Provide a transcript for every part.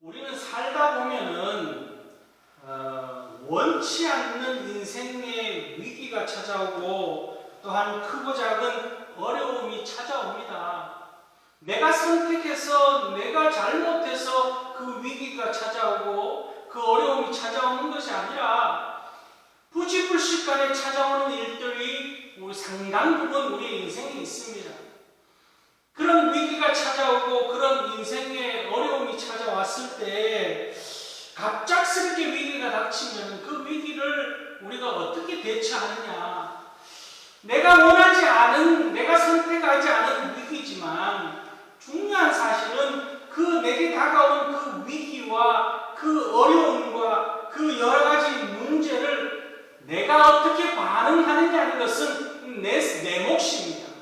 우리는 살다 보면은 어, 원치 않는 인생의 위기가 찾아오고 또한 크고 작은 어려움이 찾아옵니다. 내가 선택해서 내가 잘못해서 그 위기가 찾아오고 그 어려움이 찾아오는 것이 아니라 부지불식간에 찾아오는 일들이 우리 상당 부분 우리 인생에 있습니다. 그런 위기가 찾아오고 그런 인생의 어려움이 찾아왔을 때 갑작스럽게 위기가 닥치면 그 위기를 우리가 어떻게 대처하느냐. 내가 원하지 않은, 내가 선택하지 않은 위기지만 중요한 사실은 그 내게 다가온 그 위기와 그 어려움과 그 여러 가지 문제를 내가 어떻게 반응하느냐는 것은 내, 내 몫입니다.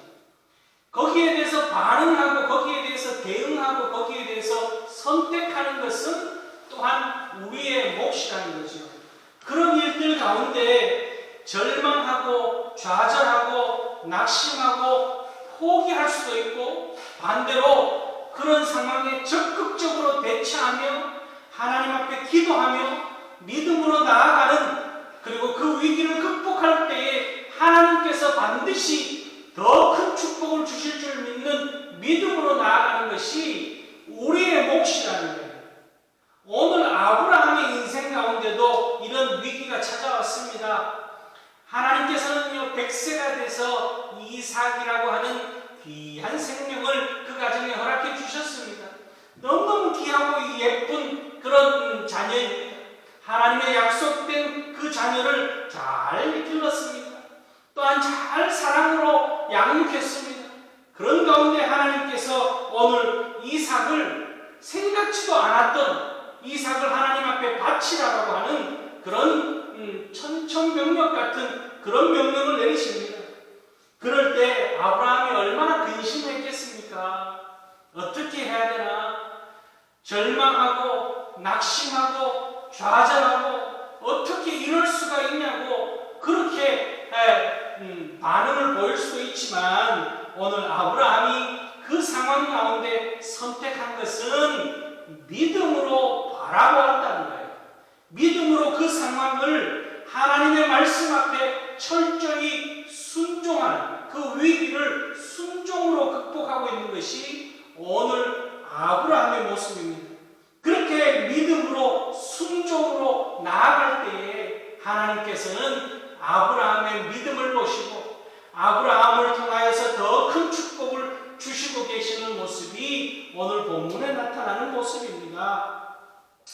거기에 대해서 반응하고 거기에 대해서 대응하고 거기에 대해서 선택하는 것은 또한 우리의 몫이라는 거죠. 그런 일들 가운데 절망하고 좌절하고 낙심하고 포기할 수도 있고 반대로 그런 상황에 적극적으로 대처하며 하나님 앞에 기도하며 믿음으로 나아가는 그리고 그 위기를 극복할 때에 하나님께서 반드시 더 큰 축복을 주실 줄 믿는 믿음으로 나아가는 것이 우리의 몫이라는 거예요. 오늘 아브라함의 인생 가운데도 이런 위기가 찾아왔습니다. 하나님께서는요, 백세가 돼서 이삭이라고 하는 귀한 생명을 그 가정에 허락해 주셨습니다. 너무너무 귀하고 예쁜 그런 자녀입니다. 하나님의 약속된 그 자녀를 잘 길렀습니다. 또한 잘 사랑으로 양육했습니다. 그런 가운데 하나님께서 오늘 이삭을 생각지도 않았던 이삭을 하나님 앞에 바치라고 하는 그런 음, 천천명령 같은 그런 명령을 내리십니다. 그럴 때 아브라함이 얼마나 근심했겠습니까? 어떻게 해야 되나? 절망하고 낙심하고 좌절하고 어떻게 이럴 수가 있냐고 그렇게 에, 음, 반응을 보일 수도 있지만 오늘 아브라함이 그 상황 가운데 선택한 것은 믿음으로 바라보았다는 거예요. 믿음으로 그 상황을 하나님의 말씀 앞에 철저히 순종하는 그 위기를 순종으로 극복하고 있는 것이 오늘 아브라함의 모습입니다. 그렇게 믿음으로 순종으로 나아갈 때에 하나님께서는 아브라함의 믿음을 보시고 아브라함을 통하여서 더 큰 축복을 주시고 계시는 모습이 오늘 본문에 나타나는 모습입니다.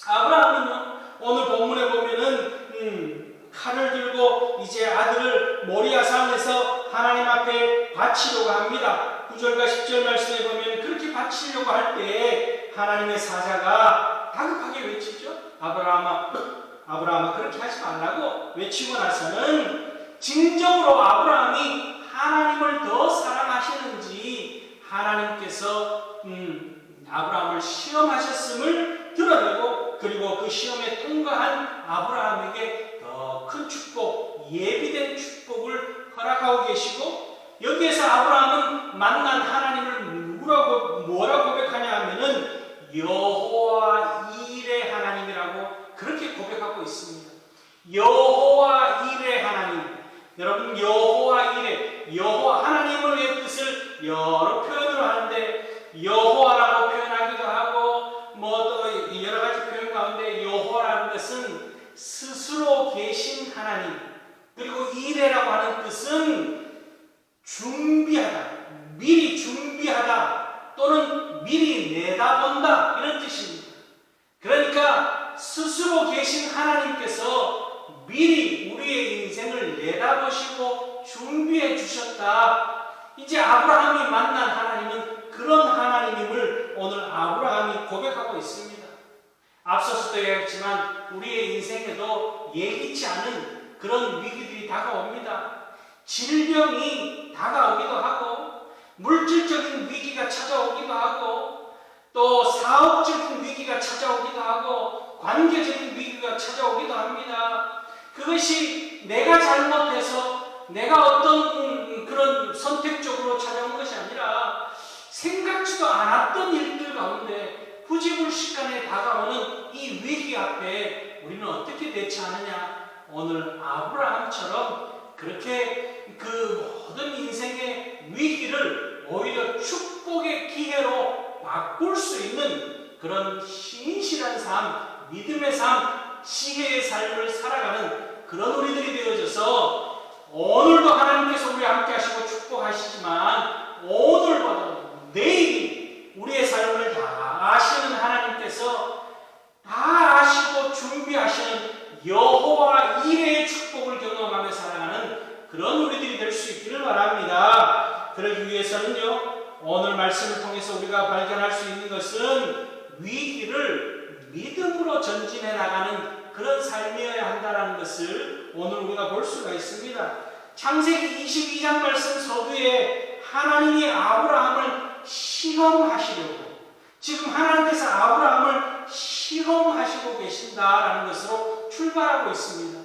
아브라함은요 오늘 본문에 보면은 음, 칼을 들고 이제 아들을 모리아 산에서 하나님 앞에 바치려고 합니다. 9절과 10절 말씀에 보면 그렇게 바치려고 할 때 하나님의 사자가 다급하게 외치죠. 아브라함아, 아브라함아 그렇게 하지 말라고 외치고 나서는 진정으로 아브라함이 하나님을 더 사랑하시는지 하나님께서 음, 아브라함을 시험하셨음을 드러내고 그리고 그 시험에 통과한 아브라함에게 더 큰 축복, 예비된 축복을 허락하고 계시고 여기에서 아브라함은 만난 하나님을 누구라고 뭐라 고백하냐 하면은 여호와 일의 하나님이라고 그렇게 고백하고 있습니다. 여호와 일의 하나님. 여러분 여호와 일의 여호와 하나님의 뜻을 여러 표현으로 하는데 여호와라고 표현하기도 하고 뭐 또 여러 가지 표현 가운데 여호와라는 것은 스스로 계신 하나님 그리고 이래라고 하는 뜻은 준비하다 미리 준비하다 또는 미리 내다본다 이런 뜻입니다. 그러니까 스스로 계신 하나님께서 미리 우리의 인생을 내다보시고 준비해 주셨다. 이제 아브라함이 만난 하나님은 그런 하나님임을 오늘 아브라함이 고백하고 있습니다. 앞서서도 얘기했지만 우리의 인생에도 예기치 않은 그런 위기들이 다가옵니다. 질병이 다가오기도 하고 물질적인 위기가 찾아오기도 하고 또 사업적인 위기가 찾아오기도 하고 관계적인 위기가 찾아오기도 합니다. 그것이 내가 잘못해서 내가 어떤 그런 선택적으로 찾아온 것이 아니라 생각지도 않았던 일들 가운데 후지불식간에 다가오는 이 위기 앞에 우리는 어떻게 대처하느냐? 오늘 아브라함처럼 그렇게 그 모든 인생의 위기를 오히려 축복의 기회로 바꿀 수 있는 그런 신실한 삶, 믿음의 삶, 시혜의 삶을 살아가는 그런 우리들이 되어져서 오늘도 하나님께서 우리 함께 하시고 축복하시지만 오늘보다 내일이 우리의 삶을 다 아시는 하나님께서 다 아시고 준비하시는 여호와 이레의 축복을 경험하며 살아가는 그런 우리들이 될 수 있기를 바랍니다. 그러기 위해서는요, 오늘 말씀을 통해서 우리가 발견할 수 있는 것은 위기를 믿음으로 전진해 나가는 그런 삶이어야 한다는 것을 오늘 우리가 볼 수가 있습니다. 창세기 22장 말씀 서두에 하나님이 아브라함을 시험하시려고 지금 하나님께서 아브라함을 시험하시고 계신다라는 것으로 출발하고 있습니다.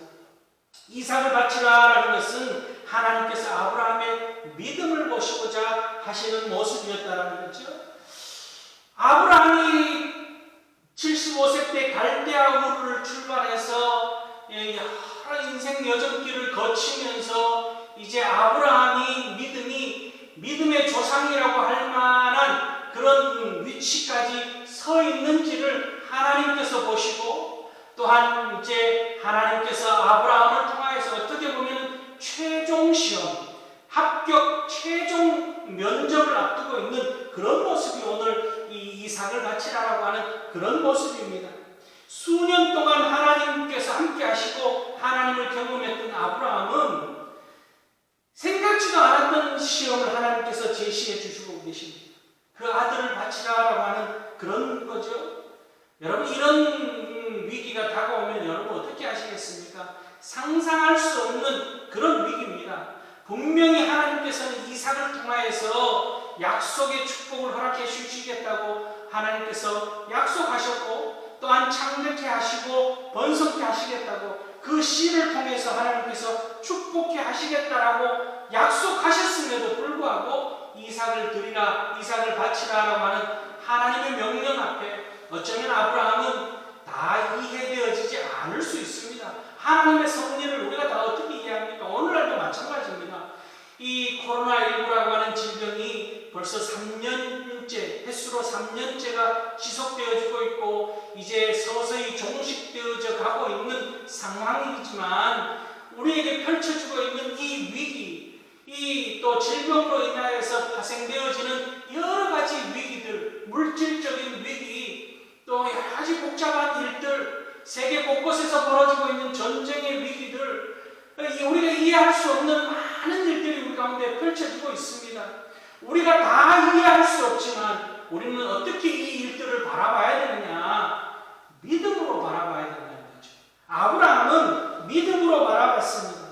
이삭을 바치라라는 것은 하나님께서 아브라함의 믿음을 보시고자 하시는 모습이었다라는 거죠. 아브라함이 75세 때 갈대아 우르를 출발해서 예, 여러 인생 여정길을 거치면서 이제 아브라함이 믿음이 믿음의 조상이라고 할 만한 그런 위치까지 서 있는지를 하나님께서 보시고 또한 이제 하나님께서 아브라함을 통하여서 어떻게 보면 최종 시험, 합격 최종 면접을 앞두고 있는 그런 모습이 오늘 이 이삭을 바치라라고 하는 그런 모습입니다. 수년 동안 하나님께서 함께 하시고 하나님을 경험했던 아브라함은 생각지도 않았던 시험을 하나님께서 제시해 주시고 계십니다. 그 아들을 바치라라고 하는 그런 거죠. 여러분 이런 위기가 다가오면 여러분 어떻게 하시겠습니까? 상상할 수 없는 그런 위기입니다. 분명히 하나님께서는 이삭을 통하여서 약속의 축복을 허락해 주시겠다고 하나님께서 약속하셨고 또한 창대케 하시고 번성케 하시겠다고 그 씨를 통해서 하나님께서 축복케 하시겠다라고 약속하셨음에도 불구하고 이삭을 드리라 이삭을 바치라라고 하는 하나님의 명령 앞에 어쩌면 아브라함은 다 이해되어지지 않을 수 있습니다. 하나님의 섭리를 우리가 다 어떻게 이해합니까? 오늘날도 마찬가지입니다. 이 코로나19라고 하는 질병이 벌써 3년째, 횟수로 3년째가 지속되어지고 있고, 이제 서서히 종식되어져 가고 있는 상황이지만, 우리에게 펼쳐지고 있는 이 위기, 이 또 질병으로 인하여서 파생되어지는 여러 가지 위기들, 물질적인 위기, 또 여러 가지 복잡한 일들, 세계 곳곳에서 벌어지고 있는 전쟁의 위기들, 우리가 이해할 수 없는 많은 일들이 우리 가운데 펼쳐지고 있습니다. 우리가 다 이해할 수 없지만 우리는 어떻게 이 일들을 바라봐야 되느냐? 믿음으로 바라봐야 된다는 거죠. 아브라함은 믿음으로 바라봤습니다.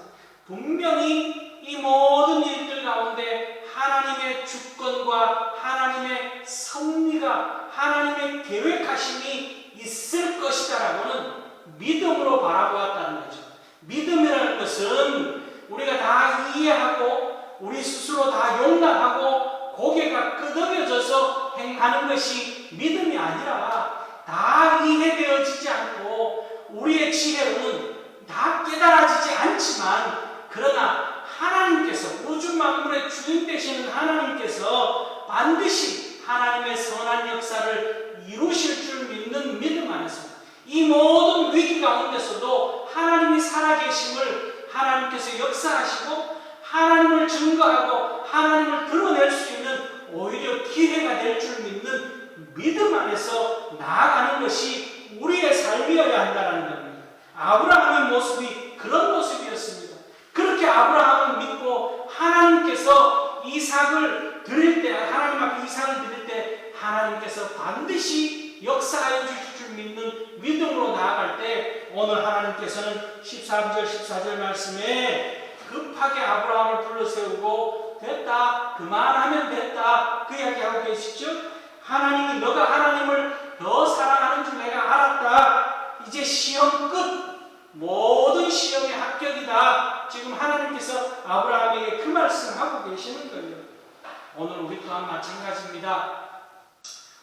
분명히 이 모든 일들 가운데 하나님의 주권과 하나님의 섭리가 하나님의 계획하심이 있을 것이다라고는 믿음으로 바라보았다는 거죠. 믿음이라는 것은 우리가 다 이해하고 우리 스스로 다 용납하고 고개가 끄덕여져서 행하는 것이 믿음이 아니라 다 이해되어지지 않고 우리의 지혜로는 다 깨달아지지 않지만 그러나 하나님께서 우주 만물의 주인 되시는 하나님께서 반드시 하나님의 선한 역사를 이루실 줄 믿는 믿음 안에서 이 모든 위기 가운데서도 하나님이 살아계심을 하나님께서 역사하시고 하나님을 증거하고 하나님을 드러낼 수 있는 오히려 기회가 될 줄 믿는 믿음 안에서 나아가는 것이 우리의 삶이어야 한다는 겁니다. 아브라함의 모습이 그런 모습이었습니다. 그렇게 아브라함을 믿고 하나님께서 이삭을 드릴 때 하나님 앞에 이삭을 드릴 때 하나님께서 반드시 역사하여 주실 줄 믿는 믿음으로 나아갈 때 오늘 하나님께서는 13절 14절 말씀에 급하게 아브라함을 불러 세우고 됐다 그만하면 됐다 그 이야기하고 계시죠 하나님이 너가 하나님을 더 사랑하는 줄 내가 알았다. 이제 시험 끝 모든 시험의 합격이다 지금 하나님께서 아브라함에게 그 말씀하고 계시는 거예요 오늘 우리 또한 마찬가지입니다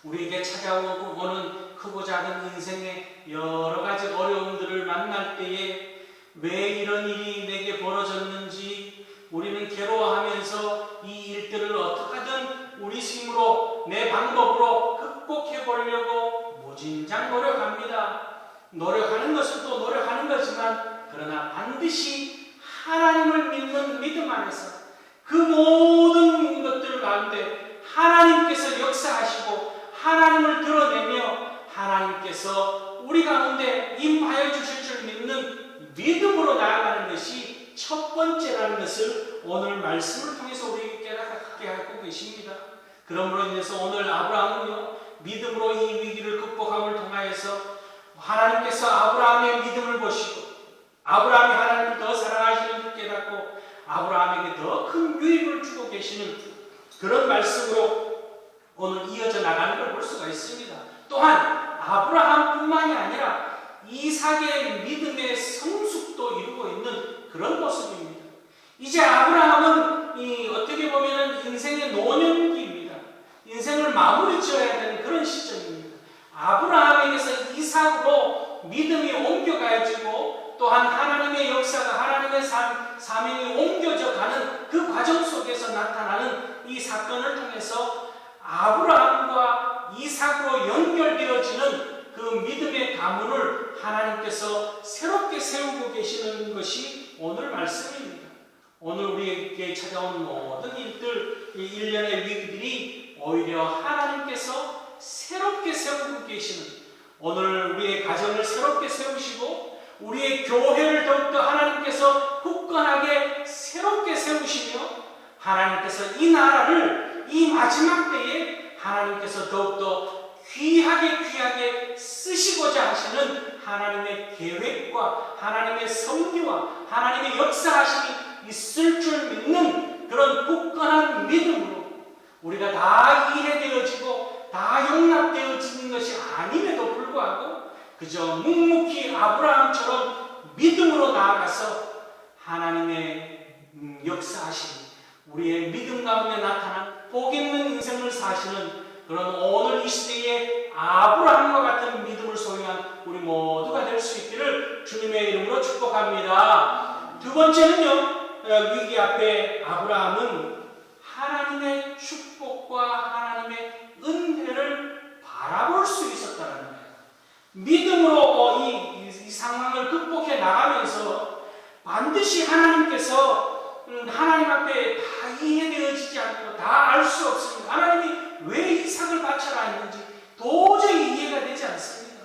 우리에게 찾아오는 크고 작은 인생의 여러 가지 어려움들을 만날 때에 왜 이런 일이 내게 벌어졌는지 우리는 괴로워하면서 이 일들을 어떻게든 우리 힘으로 내 방법으로 극복해 보려고 무진장 노력합니다. 노력하는 것은 또 노력하는 거지만 그러나 반드시 하나님을 믿는 믿음 안에서 그 모든 것들 가운데 하나님께서 역사하시고 하나님을 드러내며 하나님께서 우리 가운데 임하여 주실 줄 믿는 믿음으로 나아가는 것이 첫 번째라는 것을 오늘 말씀을 통해서 우리에게 깨닫게 하고 계십니다. 그러므로 인해서 오늘 아브라함은요 믿음으로 이 위기를 극복함을 통하여서 하나님께서 아브라함의 믿음을 보시고 아브라함이 하나님을 더 사랑하시는 줄 깨닫고 아브라함에게 더 큰 유익을 주고 계시는 그런 말씀으로 오늘 이어져 나가는 걸 볼 수가 있습니다. 또한 아브라함뿐만이 아니라 이삭의 믿음의 성숙도 이루고 있는 그런 모습입니다. 이제 아브라함은 이 어떻게 보면 인생의 노년기입니다. 인생을 마무리 지어야 되는 그런 시점입니다. 아브라함에게서 이삭으로 믿음이 옮겨가지고 또한 하나님의 역사가 하나님의 삶, 사명이 옮겨져 가는 그 과정 속에서 나타나는 이 사건을 통해서 아브라함과 이삭으로 연결되어지는 그 믿음의 가문을 하나님께서 새롭게 세우고 계시는 것이 오늘 말씀입니다. 오늘 우리에게 찾아온 모든 일들, 이 일련의 위기들이 오히려 하나님께서 새롭게 세우고 계시는 오늘 우리의 가정을 새롭게 세우시고 우리의 교회를 더욱더 하나님께서 굳건하게 새롭게 세우시며 하나님께서 이 나라를 이 마지막 때에 하나님께서 더욱더 귀하게 귀하게 쓰시고자 하시는 하나님의 계획과 하나님의 섭리와 하나님의 역사하심이 있을 줄 믿는 그런 굳건한 믿음으로 우리가 다 이해되어지고 다 용납되어지는 것이 아님에도 불구하고 그저 묵묵히 아브라함처럼 믿음으로 나아가서 하나님의 음, 역사하심 우리의 믿음 가운데 나타난 복 있는 인생을 사시는 그런 오늘 이 시대에 아브라함과 같은 믿음을 소유한 우리 모두가 될 수 있기를 주님의 이름으로 축복합니다. 두 번째는요, 어, 위기 앞에 아브라함은 하나님의 축복과 하나님의 은혜를 바라볼 수 있었다는 거예요. 믿음으로 어, 이, 이, 이 상황을 극복해 나가면서 반드시 하나님께서 음, 하나님 앞에 다 이해되어지지 않고 다 알 수 없습니다. 하나님이 왜 이삭을 바쳐라 했는지 도저히 이해가 되지 않습니다.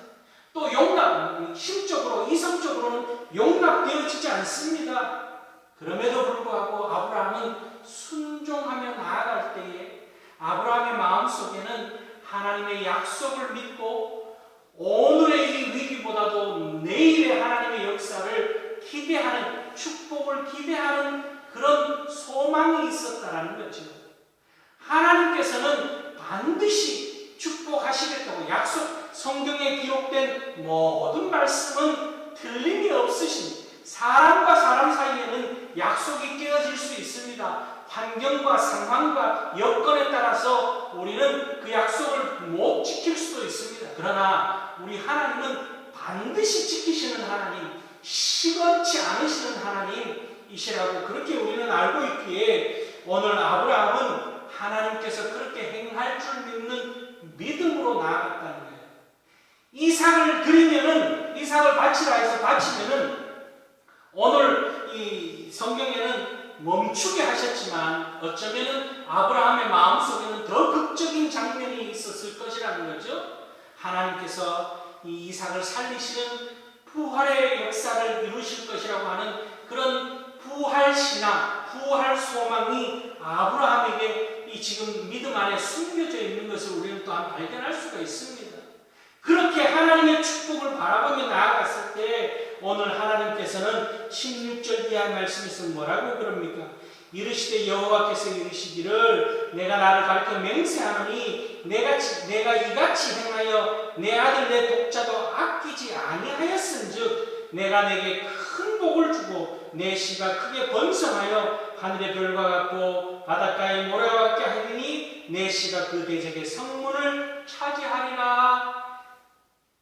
또 용납, 심적으로, 이성적으로는 용납되어지지 않습니다. 그럼에도 불구하고 아브라함은 순종하며 나아갈 때에 아브라함의 마음 속에는 하나님의 약속을 믿고 오늘의 이 위기보다도 내일의 하나님의 역사를 기대하는 축복을 기대하는 그런 소망이 있었다라는 거죠. 하나님께서는 반드시 축복하시겠다고 약속 성경에 기록된 모든 말씀은 틀림이 없으신 사람과 사람 사이에는 약속이 깨어질 수 있습니다. 환경과 상황과 여건에 따라서 우리는 그 약속을 못 지킬 수도 있습니다. 그러나 우리 하나님은 반드시 지키시는 하나님, 시건치 않으시는 하나님이시라고 그렇게 우리는 알고 있기에 오늘 아브라함은 하나님께서 그렇게 행할 줄 믿는 믿음으로 나아갔다는 거예요. 이삭을 드리면은 이삭을 바치라 해서 바치면은 오늘 이 성경에는 멈추게 하셨지만 어쩌면은 아브라함의 마음속에는 더 극적인 장면이 있었을 것이라는 거죠. 하나님께서 이 이삭을 살리시는 부활의 역사를 이루실 것이라고 하는 그런 부활 신앙, 부활 소망이 아브라함에게 이 지금 믿음 안에 숨겨져 있는 것을 우리는 또한 발견할 수가 있습니다. 그렇게 하나님의 축복을 바라보며 나아갔을 때 오늘 하나님께서는 16절 이하 말씀에서 뭐라고 그럽니까? 이르시되 여호와께서 이르시기를 내가 나를 가르쳐 맹세하노니 내가 내가 이같이 행하여 내 아들 내 독자도 아끼지 아니하였은즉 내가 내게 큰 복을 주고 내 씨가 크게 번성하여 하늘의 별과 같고 바닷가의 모래와 같게 하리니 내 씨가 그 대적의 성문을 차지하리라.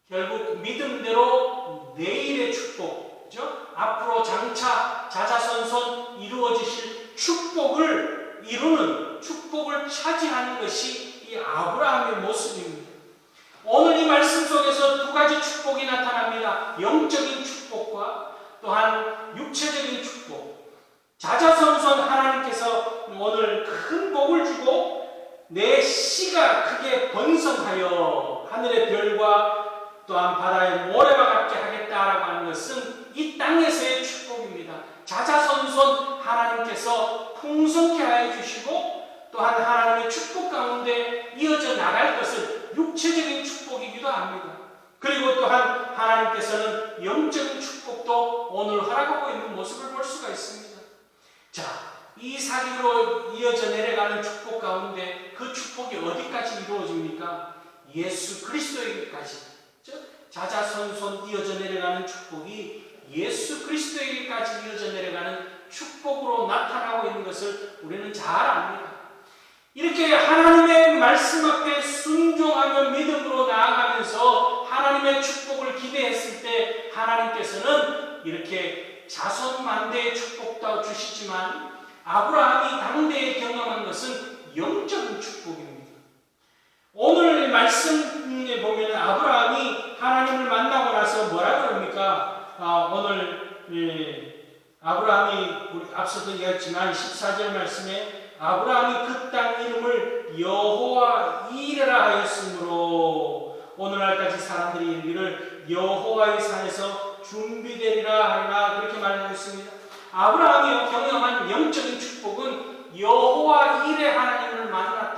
결국 믿음대로 내일의 축복, 그죠? 앞으로 장차 자자손손 이루어지실 축복을 이루는 축복을 차지하는 것이 이 아브라함의 모습입니다. 오늘 이 말씀 속에서 두 가지 축복이 나타납니다. 영적인 축복과 또한 육체적인 축복. 자자손손 하나님께서 오늘 큰 복을 주고 내 씨가 크게 번성하여 하늘의 별과 또한 바다의 모래와 같게 하겠다라고 하는 것은 이 땅에서의 축복입니다. 자자손손 하나님께서 풍성케 하여 주시고 또한 하나님의 축복 가운데 이어져 나갈 것을 육체적인 축복이기도 합니다. 그리고 또한 하나님께서는 영적인 축복도 오늘 허락하고 있는 모습을 볼 수가 있습니다. 자, 이 사기로 이어져 내려가는 축복 가운데 그 축복이 어디까지 이루어집니까? 예수 그리스도에게까지. 즉, 자자손손 이어져 내려가는 축복이 예수 그리스도에게까지 이어져 내려가는 축복으로 나타나고 있는 것을 우리는 잘 압니다. 이렇게 하나님의 말씀 앞에 순종하며 믿음으로 나아가면서 하나님의 축복을 기대했을 때 하나님께서는 이렇게 자손만대의 축복도 주시지만 아브라함이 당대에 경험한 것은 영적인 축복입니다. 오늘 말씀에 보면 아브라함이 하나님을 만나고 나서 뭐라 그럽니까? 아, 오늘 예, 아브라함이 우리 앞서도 얘기했지만 14절 말씀에 아브라함이 그 땅 이름을 여호와 이레라 하였으므로 오늘날까지 사람들이 이르기를 여호와의 산에서 준비되리라 하리라 그렇게 말하고 있습니다. 아브라함이 경험한 영적인 축복은 여호와 이레 하나님을 거예요.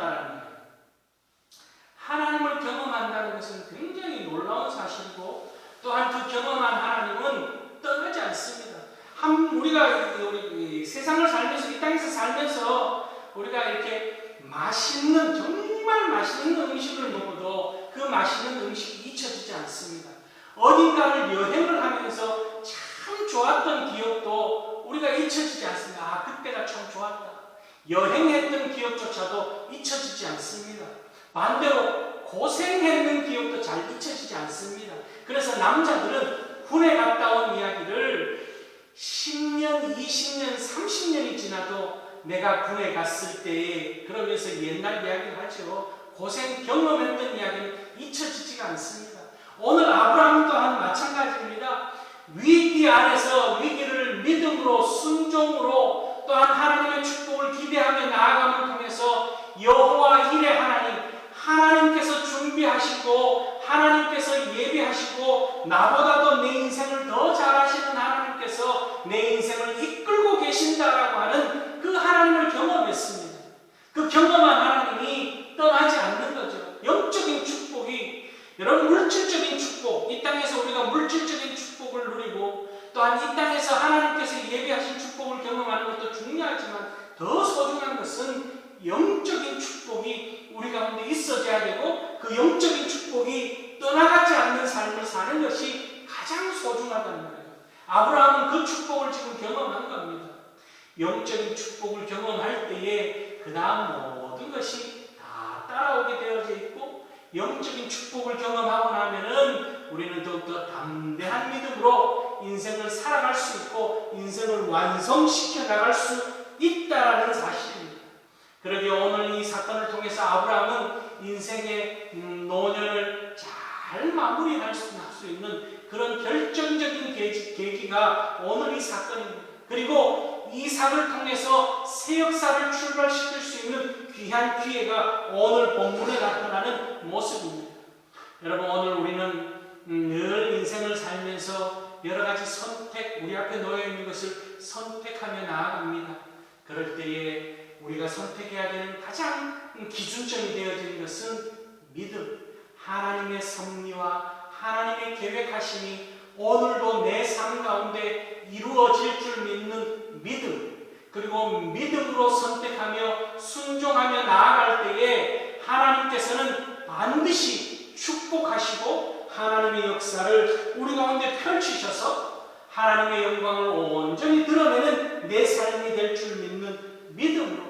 하나님을 경험한다는 것은 굉장히 놀라운 사실이고 또한 그 경험한 하나님은 떠나지 않습니다. 한 우리가 우리 세상을 살면서 이 땅에서 살면서 우리가 이렇게 맛있는 정말 맛있는 음식을 먹어도 그 맛있는 음식이 잊혀지지 않습니다. 어딘가를 여행을 하면서 참 좋았던 기억도 우리가 잊혀지지 않습니다. 아 그때가 참 좋았다. 여행했던 기억조차도 잊혀지지 않습니다. 반대로 고생했는 기억도 잘 잊혀지지 않습니다. 그래서 남자들은 군에 갔다 온 이야기를 10년, 20년, 30년이 지나도 내가 군에 갔을 때 그러면서 옛날 이야기를 하죠. 고생 경험했던 이야기는 잊혀지지가 않습니다. 오늘 아브라함 또한 마찬가지입니다. 위기 안에서 위기를 믿음으로 순종으로 또한 하나님의 축복을 기대하며 나아감을 통해서 여호와 이레 하나님 하나님께서 준비하시고 하나님께서 예비하시고 나보다도 내 인생을 더 잘하시는 하나님께서 내 인생을 이끌고 계신다라고 하는 그 하나님을 경험했습니다. 그 경험한 하나님이 떠나지 않는 거죠. 영적인 축복이 여러분 물질적인 축복 이 땅에서 우리가 물질적인 축복을 누리고 또한 이 땅에서 하나님께서 예비하신 축복을 경험하는 것도 중요하지만 더 소중한 것은 영적인 축복이 우리 가운데 있어져야 되고 그 영적인 축복이 떠나가지 않는 삶을 사는 것이 가장 소중하다는 거예요. 아브라함은 그 축복을 지금 경험한 겁니다. 영적인 축복을 경험할 때에 그 다음 모든 것이 다 따라오게 되어져 있고 영적인 축복을 경험하고 나면은 우리는 더욱더 담대한 믿음으로 인생을 살아갈 수 있고 인생을 완성시켜 나갈 수 있다라는 사실입니다. 그러게 오늘 이 사건을 통해서 아브라함은 인생의 음, 노년을 잘 마무리할 수, 수 있는 그런 결정적인 계기, 계기가 오늘 이 사건입니다. 그리고 이삭을 통해서 새 역사를 출발시킬 수 있는 귀한 기회가 오늘 본문에 나타나는 모습입니다. 여러분 오늘 우리는 음, 늘 인생을 살면서 여러 가지 선택, 우리 앞에 놓여 있는 것을 선택하며 나아갑니다. 그럴 때에 우리가 선택해야 되는 가장 기준점이 되어지는 것은 믿음, 하나님의 섭리와 하나님의 계획하심이 오늘도 내 삶 가운데 이루어질 줄 믿는 믿음, 그리고 믿음으로 선택하며 순종하며 나아갈 때에 하나님께서는 반드시 축복하시고 하나님의 역사를 우리 가운데 펼치셔서 하나님의 영광을 온전히 드러내는 내 삶이 될 줄 믿는 믿음으로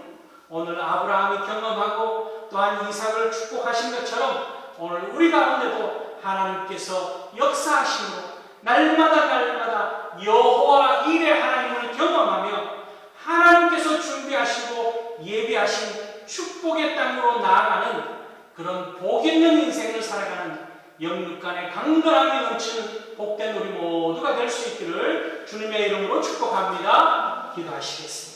오늘 아브라함이 경험하고 또한 이삭을 축복하신 것처럼 오늘 우리 가운데도 하나님께서 역사하심으로 날마다 날마다 여호와 일의 하나님을 경험하며 하나님께서 준비하시고 예비하신 축복의 땅으로 나아가는 그런 복 있는 인생을 살아가는 영육간의 강건함이 넘치는 복된 우리 모두가 될 수 있기를 주님의 이름으로 축복합니다. 기도하시겠습니다.